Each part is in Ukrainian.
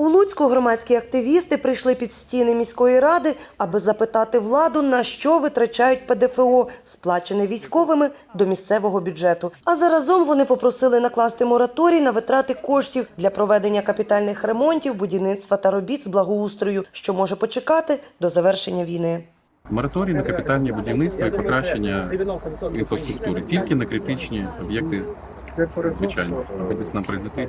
У Луцьку громадські активісти прийшли під стіни міської ради, аби запитати владу, на що витрачають ПДФО, сплачене військовими до місцевого бюджету. А заразом вони попросили накласти мораторій на витрати коштів для проведення капітальних ремонтів, будівництва та робіт з благоустрою, що може почекати до завершення війни. Мораторій на капітальне будівництво і покращення інфраструктури тільки на критичні об'єкти. Звичайно, аби десь нам прилетить.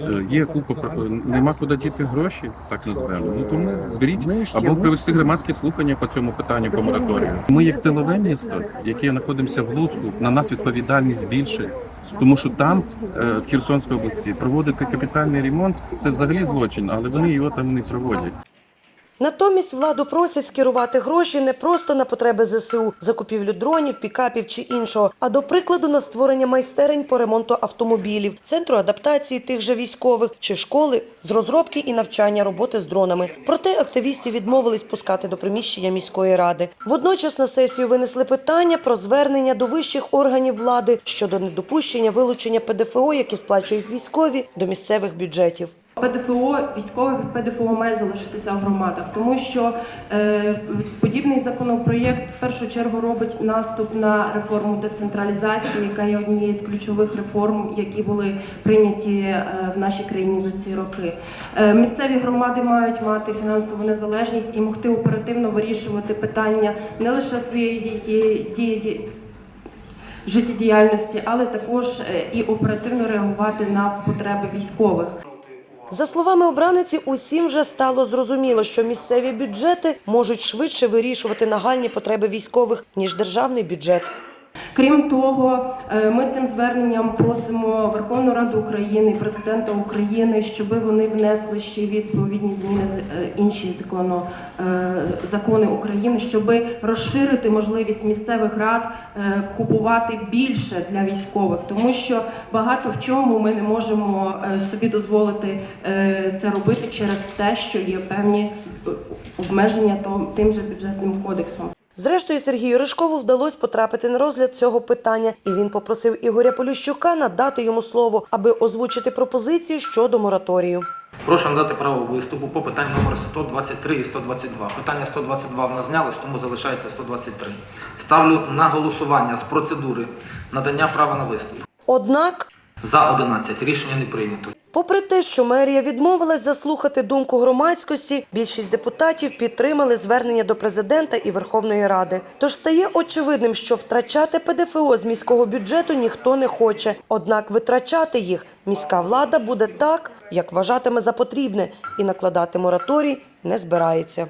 Е, Є купа про- нема куди діти гроші, так називаємо. Ну тому зберіть або провести громадські слухання по цьому питанню по мораторію. Ми як тилове місто, яке знаходимося в Луцьку, на нас відповідальність більше. Тому що там, е, в Херсонській області, проводити капітальний ремонт це взагалі злочин, але вони його там не проводять. Натомість владу просять скерувати гроші не просто на потреби ЗСУ, закупівлю дронів, пікапів чи іншого, а до прикладу на створення майстерень по ремонту автомобілів, центру адаптації тих же військових чи школи з розробки і навчання роботи з дронами. Проте активістів відмовились пускати до приміщення міської ради. Водночас на сесію винесли питання про звернення до вищих органів влади щодо недопущення вилучення ПДФО, які сплачують військові, до місцевих бюджетів. ПДФО, військове ПДФО має залишитися в громадах, тому що е, подібний законопроєкт в першу чергу робить наступ на реформу децентралізації, яка є однією з ключових реформ, які були прийняті е, в нашій країні за ці роки. Е, місцеві громади мають мати фінансову незалежність і могти оперативно вирішувати питання не лише своєї дії, дії, життєдіяльності, але також е, і оперативно реагувати на потреби військових. За словами обраниці, усім вже стало зрозуміло, що місцеві бюджети можуть швидше вирішувати нагальні потреби військових ніж державний бюджет. Крім того, е, ми цим зверненням просимо Верховну Раду України, президента України, щоб вони внесли ще відповідні зміни з е, інші законо, е, закони України, щоб розширити можливість місцевих рад купувати більше для військових, тому що багато в чому ми не можемо собі дозволити це робити через те, що є певні обмеження тим же бюджетним кодексом. Зрештою, Сергію Ришкову вдалося потрапити на розгляд цього питання, і він попросив Ігоря Поліщука надати йому слово, аби озвучити пропозицію щодо мораторію. Прошу надати право виступу по питанню номер 123 і 122. Питання 122 в нас знялось, тому залишається 123. Ставлю на голосування з процедури надання права на виступ. Однак, За 11. Рішення не прийнято. Попри те, що мерія відмовилась заслухати думку громадськості, більшість депутатів підтримали звернення до президента і Верховної Ради. Тож стає очевидним, що втрачати ПДФО з міського бюджету ніхто не хоче. Однак витрачати їх міська влада буде так, як вважатиме за потрібне, і накладати мораторій не збирається.